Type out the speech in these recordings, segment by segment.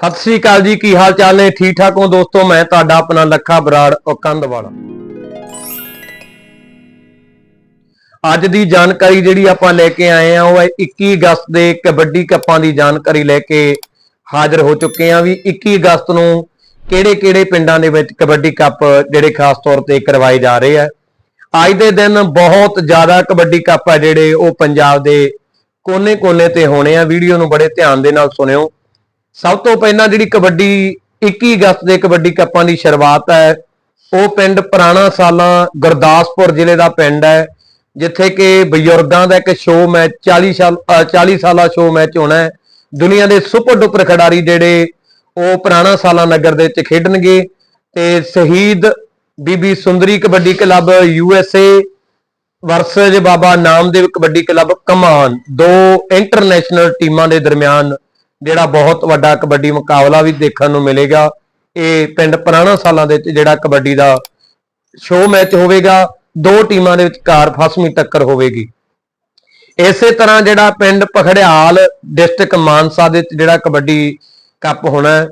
ਸਤਿ ਸ੍ਰੀ ਅਕਾਲ ਜੀ, ਕੀ ਹਾਲ ਚਾਲ ਨੇ? ਠੀਕ ਠਾਕ ਹੋ ਦੋਸਤੋ? ਮੈਂ ਤੁਹਾਡਾ ਆਪਣਾ ਲੱਖਾ ਬਰਾੜ ਕੰਦਵਾਲਾ ਅੱਜ ਦੀ ਜਾਣਕਾਰੀ ਜਿਹੜੀ ਆਪਾਂ ਲੈ ਕੇ ਆਏ ਆ, ਉਹ ਹੈ 21 ਅਗਸਤ ਦੇ ਕਬੱਡੀ ਕੱਪਾਂ ਦੀ ਜਾਣਕਾਰੀ ਲੈ ਕੇ ਹਾਜ਼ਰ ਹੋ ਚੁੱਕੇ ਆ ਵੀ 21 ਅਗਸਤ ਨੂੰ ਕਿਹੜੇ-ਕਿਹੜੇ ਪਿੰਡਾਂ ਦੇ ਵਿੱਚ ਕਬੱਡੀ ਕੱਪ ਜਿਹੜੇ ਖਾਸ ਤੌਰ ਤੇ ਕਰਵਾਏ ਜਾ ਰਹੇ ਆ। ਅੱਜ ਦੇ ਦਿਨ ਬਹੁਤ ਜ਼ਿਆਦਾ ਕਬੱਡੀ ਕੱਪ ਆ ਜਿਹੜੇ ਉਹ ਪੰਜਾਬ ਦੇ ਕੋਨੇ-ਕੋਨੇ ਤੇ ਹੋਣੇ ਆ। ਵੀਡੀਓ ਨੂੰ ਬੜੇ ਧਿਆਨ ਦੇ ਨਾਲ ਸੁਣਿਓ। ਸਭ ਤੋਂ ਪਹਿਲਾਂ ਜਿਹੜੀ ਕਬੱਡੀ 21 ਅਗਸਤ ਦੇ ਕਬੱਡੀ ਕੱਪਾਂ ਦੀ ਸ਼ੁਰੂਆਤ ਹੈ ਉਹ ਪਿੰਡ ਪੁਰਾਣਾ ਸਾਲਾਂ ਗੁਰਦਾਸਪੁਰ ਜ਼ਿਲ੍ਹੇ ਦਾ ਪਿੰਡ ਹੈ ਜਿੱਥੇ ਕਿ ਬਜ਼ੁਰਗਾਂ ਦਾ ਇੱਕ ਸ਼ੋਅ ਮੈਚ 40 ਸਾਲ ਅ, 40 ਸਾਲਾ ਸ਼ੋਅ ਮੈਚ ਹੋਣਾ ਹੈ। ਦੁਨੀਆ ਦੇ ਸੁਪਰ ਡੁਪਰ ਖਿਡਾਰੀ ਜਿਹੜੇ ਉਹ ਪੁਰਾਣਾ ਸਾਲਾ ਨਗਰ ਦੇ ਵਿੱਚ ਖੇਡਣਗੇ ਤੇ Shaheed Bibi Sundari kabaddi club U S A versus Baba Namdev kabaddi club ਕਮਾਨ ਦੋ ਇੰਟਰਨੈਸ਼ਨਲ ਟੀਮਾਂ ਦੇ ਦਰਮਿਆਨ ਜਿਹੜਾ ਬਹੁਤ ਵੱਡਾ ਕਬੱਡੀ ਮੁਕਾਬਲਾ ਵੀ ਦੇਖਣ ਨੂੰ ਮਿਲੇਗਾ। ਇਹ ਪਿੰਡ ਪੁਰਾਣਾ ਸਾਲਾਂ ਦੇ ਵਿੱਚ ਜਿਹੜਾ ਕਬੱਡੀ ਦਾ ਸ਼ੋਅ ਮੈਚ ਹੋਵੇਗਾ, ਦੋ ਟੀਮਾਂ ਦੇ ਵਿਚਕਾਰ ਫਸਵੀਂ ਟੱਕਰ ਹੋਵੇਗੀ। ਇਸੇ ਤਰ੍ਹਾਂ ਜਿਹੜਾ ਪਿੰਡ ਪਖੜਿਆਲ ਡਿਸਟ੍ਰਿਕਟ ਮਾਨਸਾ ਦੇ ਜਿਹੜਾ ਕਬੱਡੀ ਕੱਪ ਹੋਣਾ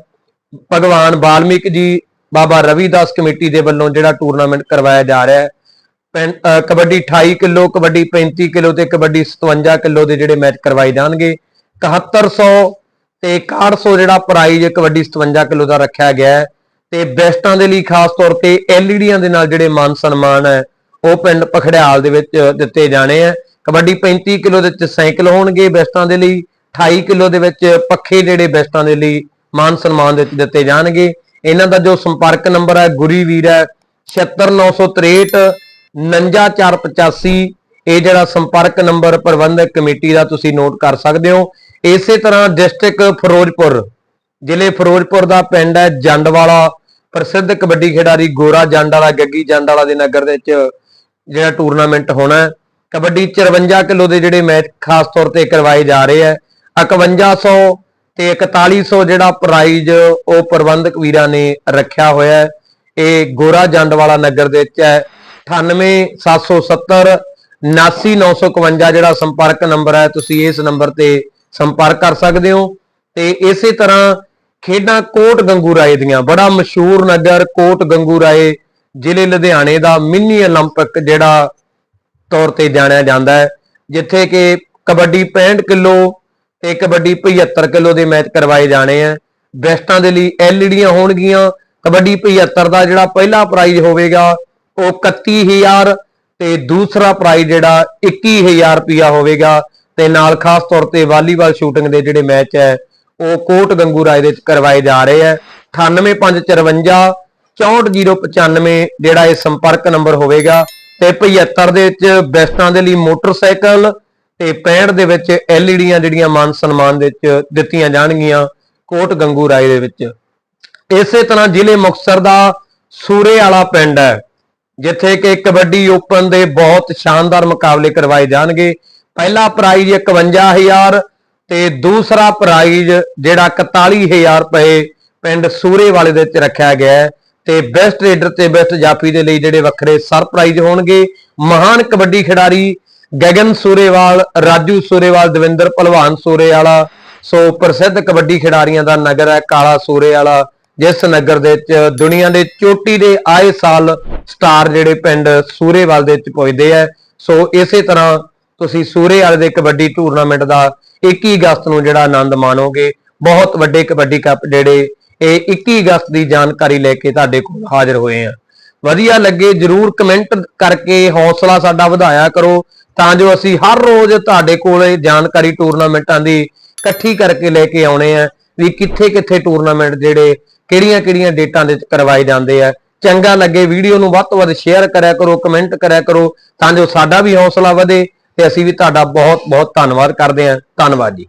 ਭਗਵਾਨ ਵਾਲਮੀਕ ਜੀ, ਬਾਬਾ ਰਵੀਦਾਸ ਕਮੇਟੀ ਦੇ ਵੱਲੋਂ ਜਿਹੜਾ ਟੂਰਨਾਮੈਂਟ ਕਰਵਾਇਆ ਜਾ ਰਿਹਾ ਹੈ। ਕਬੱਡੀ 28 ਕਿਲੋ, ਕਬੱਡੀ 35 ਕਿਲੋ ਤੇ ਕਬੱਡੀ 57 ਕਿਲੋ ਦੇ ਜਿਹੜੇ ਮੈਚ ਕਰਵਾਏ ਜਾਣਗੇ। 7100 ਤੇ 6100 ਜਿਹੜਾ ਪ੍ਰਾਈਜ਼ ਕਬੱਡੀ 57 ਕਿਲੋ ਦਾ ਰੱਖਿਆ ਗਿਆ ਹੈ ਤੇ ਬੈਸਟਾਂ ਦੇ ਲਈ ਖਾਸ ਤੌਰ ਤੇ ਐਲਈਡੀਆਂ ਦੇ ਨਾਲ ਜਿਹੜੇ ਮਾਨ ਸਨਮਾਨ ਹੈ, ਉਹ ਪਿੰਡ ਪਖੜਿਆਲ ਦੇ ਵਿੱਚ ਦਿੱਤੇ ਜਾਣੇ ਆ ਕਬੱਡੀ 35 ਕਿਲੋ ਦੇ ਵਿੱਚ ਸਾਈਕਲ ਹੋਣਗੇ ਬੈਸਟਾਂ ਦੇ ਲਈ 28 ਕਿਲੋ ਦੇ ਵਿੱਚ ਪੱਖੇ ਜਿਹੜੇ ਬੈਸਟਾਂ ਦੇ ਲਈ ਮਾਨ ਸਨਮਾਨ ਦੇ ਵਿੱਚ ਦਿੱਤੇ ਜਾਣਗੇ। ਇਹਨਾਂ ਦਾ ਜੋ ਸੰਪਰਕ ਨੰਬਰ ਹੈ, ਗੁਰੀ ਵੀਰ ਹੈ 76963 59485 ਇਹ ਜਿਹੜਾ ਸੰਪਰਕ ਨੰਬਰ ਪ੍ਰਬੰਧਕ ਕਮੇਟੀ ਦਾ ਤੁਸੀਂ ਨੋਟ ਕਰ ਸਕਦੇ ਹੋ। ਇਸੇ ਤਰ੍ਹਾਂ ਡਿਸਟ੍ਰਿਕਟ ਫਿਰੋਜ਼ਪੁਰ, ਜ਼ਿਲ੍ਹੇ ਫਿਰੋਜ਼ਪੁਰ ਦਾ ਪਿੰਡ ਹੈ ਜੰਡਵਾਲਾ, ਪ੍ਰਸਿੱਧ ਕਬੱਡੀ ਖਿਡਾਰੀ ਗੋਰਾ ਜੰਡ ਵਾਲਾ ਗੱਗੀ ਜੰਡ ਵਾਲਾ ਦੇ ਨਗਰ ਦੇ ਵਿੱਚ ਜਿਹੜਾ ਟੂਰਨਾਮੈਂਟ ਹੋਣਾ ਕਬੱਡੀ 54 ਕਿਲੋ ਦੇ ਜਿਹੜੇ ਮੈਚ ਖਾਸ ਤੌਰ ਤੇ ਕਰਵਾਏ ਜਾ ਰਹੇ ਹੈ। 5100 ਤੇ 4100 ਜਿਹੜਾ ਪ੍ਰਾਈਜ਼ ਉਹ ਪ੍ਰਬੰਧਕ ਵੀਰਾਂ ਨੇ ਰੱਖਿਆ ਹੋਇਆ ਹੈ। ਇਹ ਗੋਰਾ ਜੰਡ ਵਾਲਾ ਨਗਰ ਦੇ ਵਿੱਚ ਹੈ। 98770 79951 ਜਿਹੜਾ ਸੰਪਰਕ ਨੰਬਰ ਹੈ, ਤੁਸੀਂ ਇਸ ਨੰਬਰ ਤੇ ਸੰਪਰਕ ਕਰ ਸਕਦੇ ਹੋ ਤੇ ਇਸੇ ਤਰ੍ਹਾਂ ਖੇਡਾਂ ਕੋਟ ਗੰਗੂ ਰਾਏ ਦੀਆਂ ਬੜਾ ਮਸ਼ਹੂਰ ਨਗਰ ਕੋਟ ਗੰਗੂ ਰਾਏ ਜ਼ਿਲ੍ਹੇ ਲੁਧਿਆਣੇ ਦਾ ਮਿੰਨੀ 올림픽 ਜਿਹੜਾ ਤੌਰ ਤੇ ਜਾਣਿਆ ਜਾਂਦਾ ਹੈ ਜਿੱਥੇ ਕਿ ਕਬੱਡੀ 65 ਕਿਲੋ ਤੇ ਕਬੱਡੀ 75 ਕਿਲੋ ਦੇ ਮੈਚ ਕਰਵਾਏ ਜਾਣੇ ਆ ਬੈਸਟਾਂ ਦੇ ਲਈ ਐਲਈਡੀਆਂ ਹੋਣਗੀਆਂ ਕਬੱਡੀ 75 ਦਾ ਜਿਹੜਾ ਪਹਿਲਾ ਪ੍ਰਾਈਜ਼ ਹੋਵੇਗਾ ਉਹ 31000 ਤੇ ਦੂਸਰਾ ਪ੍ਰਾਈਜ਼ ਜਿਹੜਾ 21000 ਰੁਪਿਆ ਹੋਵੇਗਾ ਤੇ ਨਾਲ ਖਾਸ ਤੌਰ ਤੇ ਵਾਲੀਬਾਲ ਸ਼ੂਟਿੰਗ ਦੇ ਜਿਹੜੇ ਮੈਚ ਹੈ, ਉਹ ਕੋਟ ਗੰਗੂ ਰਾਏ ਦੇ ਵਿੱਚ ਕਰਵਾਏ ਜਾ ਰਹੇ ਹੈ। 98554 64095 ਜਿਹੜਾ ਇਹ ਸੰਪਰਕ ਨੰਬਰ ਹੋਵੇਗਾ ਤੇ 75 ਦੇ ਵਿੱਚ ਬੈਸਟਾਂ ਦੇ ਲਈ ਮੋਟਰਸਾਈਕਲ ਤੇ 65 ਦੇ ਵਿੱਚ ਐਲਈਡੀਆਂ ਜਿਹੜੀਆਂ ਮਾਨ ਸਨਮਾਨ ਦੇ ਵਿੱਚ ਦਿੱਤੀਆਂ ਜਾਣਗੀਆਂ ਕੋਟ ਗੰਗੂ ਰਾਏ ਦੇ ਵਿੱਚ। ਇਸੇ ਤਰ੍ਹਾਂ ਜ਼ਿਲ੍ਹੇ ਮੁਕਤਸਰ ਦਾ ਸੂਰੇ ਵਾਲਾ ਪਿੰਡ ਹੈ, ਜਿੱਥੇ ਕਿ ਕਬੱਡੀ ਓਪਨ ਦੇ ਬਹੁਤ ਸ਼ਾਨਦਾਰ ਮੁਕਾਬਲੇ ਕਰਵਾਏ ਜਾਣਗੇ। ਪਹਿਲਾ ਪ੍ਰਾਈਜ਼ 51000 ਤੇ ਦੂਸਰਾ ਪ੍ਰਾਈਜ਼ ਜਿਹੜਾ 41000 ਰੁਪਏ ਪਿੰਡ ਸੂਰੇ ਵਾਲੇ ਦੇ ਵਿੱਚ ਰੱਖਿਆ ਗਿਆ ਹੈ ਤੇ ਬੈਸਟ ਰੇਡਰ ਤੇ ਬੈਸਟ ਜਾਫੀ ਦੇ ਲਈ ਜਿਹੜੇ ਵੱਖਰੇ ਸਰਪ੍ਰਾਈਜ਼ ਹੋਣਗੇ, ਮਹਾਨ ਕਬੱਡੀ ਖਿਡਾਰੀ ਗਗਨ ਸੂਰੇਵਾਲ, ਰਾਜੂ ਸੂਰੇਵਾਲ, ਦਵਿੰਦਰ ਭਲਵਾਨ ਸੂਰੇ ਵਾਲਾ ਸੋ ਪ੍ਰਸਿੱਧ ਕਬੱਡੀ ਖਿਡਾਰੀਆਂ ਦਾ ਨਗਰ ਹੈ ਕਾਲਾ ਸੂਰੇ ਵਾਲਾ ਜਿਸ ਨਗਰ ਦੇ ਵਿੱਚ ਦੁਨੀਆ ਦੇ ਚੋਟੀ ਦੇ ਆਏ ਸਾਲ ਸਟਾਰ ਜਿਹੜੇ ਪਿੰਡ ਸੂਰੇਵਾਲ ਦੇ ਵਿੱਚ ਪੁੱਜਦੇ ਆ ਸੋ ਇਸੇ ਤਰ੍ਹਾਂ ਤੁਸੀਂ ਸੂਰੇ ਵਾਲੇ ਦੇ ਕਬੱਡੀ ਟੂਰਨਾਮੈਂਟ ਦਾ 21 ਅਗਸਤ ਨੂੰ ਜਿਹੜਾ ਆਨੰਦ ਮਾਣੋਗੇ। ਬਹੁਤ ਵੱਡੇ ਕਬੱਡੀ ਕੱਪ ਜਿਹੜੇ ਇਹ 21 ਅਗਸਤ ਦੀ ਜਾਣਕਾਰੀ ਲੈ ਕੇ ਤੁਹਾਡੇ ਕੋਲ ਹਾਜ਼ਰ ਹੋਏ ਆ। ਵਧੀਆ ਲੱਗੇ, ਜਰੂਰ ਕਮੈਂਟ ਕਰਕੇ ਹੌਸਲਾ ਸਾਡਾ ਵਧਾਇਆ ਕਰੋ, ਤਾਂ ਜੋ ਅਸੀਂ ਹਰ ਰੋਜ਼ ਤੁਹਾਡੇ ਕੋਲ ਇਹ ਜਾਣਕਾਰੀ ਟੂਰਨਾਮੈਂਟਾਂ ਦੀ ਇਕੱਠੀ ਕਰਕੇ ਲੈ ਕੇ ਆਉਣੇ ਆ, ਵੀ ਕਿੱਥੇ ਕਿੱਥੇ ਟੂਰਨਾਮੈਂਟ ਜਿਹੜੇ ਕਿਹੜੀਆਂ ਕਿਹੜੀਆਂ ਡੇਟਾਂ ਦੇ ਕਰਵਾਏ ਜਾਂਦੇ ਆ। ਚੰਗਾ ਲੱਗੇ ਵੀਡੀਓ ਨੂੰ ਵੱਧ ਤੋਂ ਵੱਧ ਸ਼ੇਅਰ ਕਰਿਆ ਕਰੋ ਕਮੈਂਟ ਕਰਿਆ ਕਰੋ, ਤਾਂ ਜੋ ਸਾਡਾ ਵੀ ਹੌਸਲਾ ਵਧੇ। ਤੇ ਅਸੀਂ ਵੀ ਤੁਹਾਡਾ ਬਹੁਤ ਬਹੁਤ ਧੰਨਵਾਦ ਕਰਦੇ ਹਾਂ। ਧੰਨਵਾਦ ਜੀ।